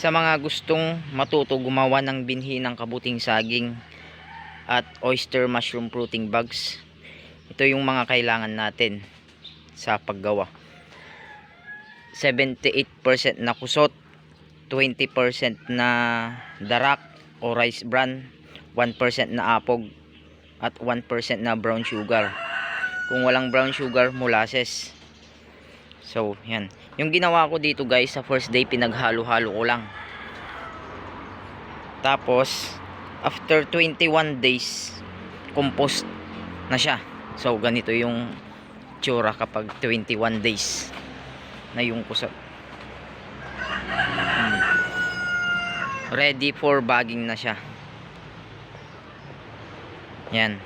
Sa mga gustong matuto gumawa ng binhi ng kabuting saging at oyster mushroom fruiting bags, ito yung mga kailangan natin sa paggawa. 78% na kusot, 20% na darak o rice bran, 1% na apog, at 1% na brown sugar. Kung walang brown sugar, molasses. So, yan. Yung ginawa ko dito guys, sa first day, pinaghalo-halo ko lang. Tapos, after 21 days, compost na siya. So, ganito yung tsura kapag 21 days na yung kusot. Hmm. Ready for bagging na siya. Yan.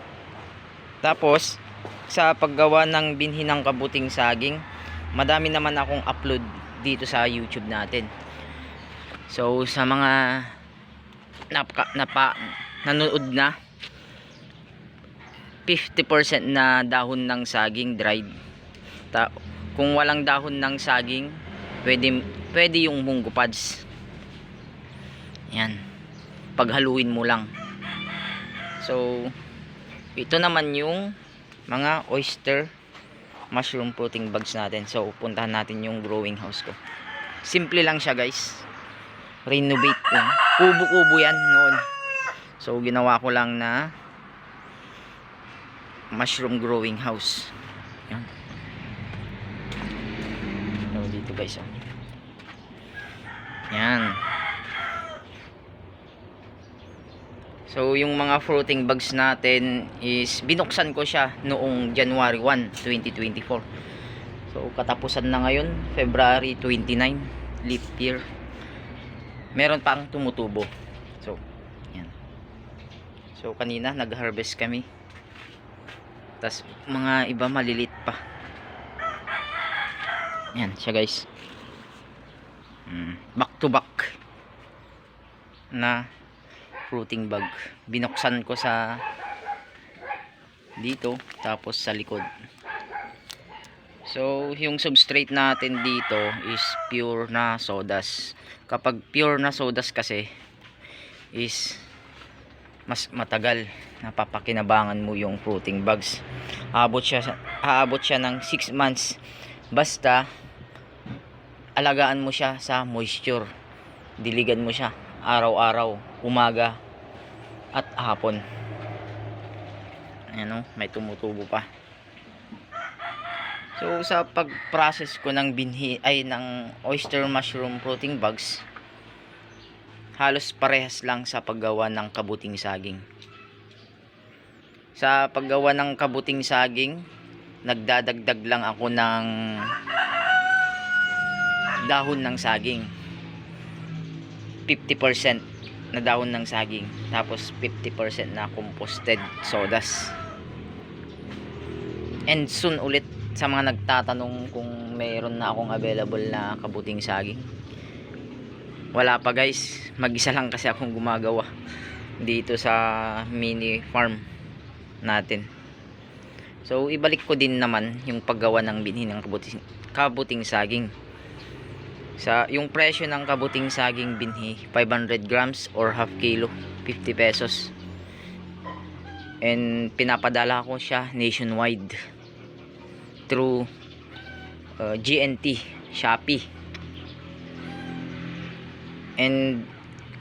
Tapos, sa paggawa ng binhi ng kabuting saging, madami naman akong upload dito sa YouTube natin. So, sa mga napaka, napa, nanood na, 50% na dahon ng saging dried. Ta kung walang dahon ng saging, pwede, pwede yung munggo pads. Yan. Paghaluin mo lang. So, ito naman yung mga oyster mushroom fruiting bags natin. So, puntahan natin yung growing house ko. Simple lang siya, guys. Renovate lang. Kubo-kubo yan noon. So, ginawa ko lang na mushroom growing house. Yan. So, dito guys. Oh. Yan. So, yung mga fruiting bags natin is binuksan ko siya noong January 1, 2024. So, katapusan na ngayon, February 29, leap year. Meron pang tumutubo. So, yan. So, kanina nag-harvest kami. tas mga iba malilit pa. Yan, siya guys. Mm, back to back na fruiting bag. Binuksan ko sa dito tapos sa likod. So, yung substrate natin dito is pure na sodas. Kapag pure na sodas kasi is mas matagal napapakinabangan mo yung fruiting bags. Aabot siya aabot siya ng 6 months basta alagaan mo siya sa moisture. Diligan mo siya araw-araw, umaga at hapon. Ayan o, may tumutubo pa. So sa pag-process ko ng binhi ay ng oyster mushroom fruiting bags, halos parehas lang sa paggawa ng kabuting saging. Sa paggawa ng kabuting saging, nagdadagdag lang ako ng dahon ng saging. 50% na dahon ng saging, tapos 50% na composted sodas. And soon ulit sa mga nagtatanong kung mayroon na akong available na kabuting saging. Wala pa guys, mag-isa lang kasi akong gumagawa dito sa mini farm natin. So ibalik ko din naman yung paggawa ng binhi ng kabuting, kabuting saging. Sa yung presyo ng kabuting saging binhi, 500 grams or half kilo, 50 pesos. And pinapadala ko siya nationwide through uh, GNT, Shopee. And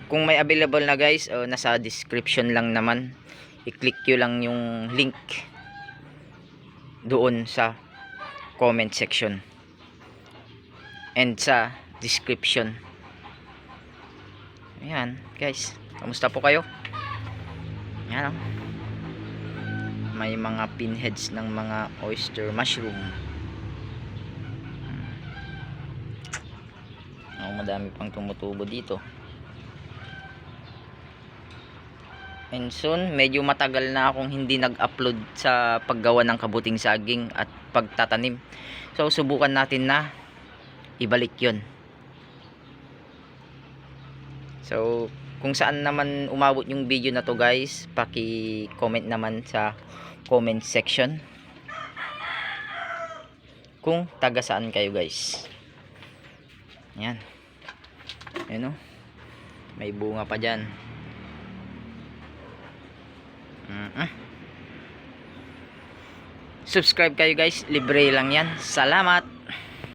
kung may available na guys, uh, nasa description lang naman. I-click nyo lang yung link doon sa comment section. And sa description. Ayan, guys. Kamusta po kayo? Ayan, oh. May mga pinheads ng mga oyster mushroom. Oh, madami pang tumutubo dito. And soon, medyo matagal na akong hindi nag-upload sa paggawa ng kabuting saging at pagtatanim. So, subukan natin na ibalik yon So, kung saan naman umabot yung video na to guys, paki-comment naman sa comment section. Kung taga saan kayo guys. Yan. Ayan o. May bunga pa dyan. Mm-mm. Subscribe kayo guys. Libre lang yan. Salamat.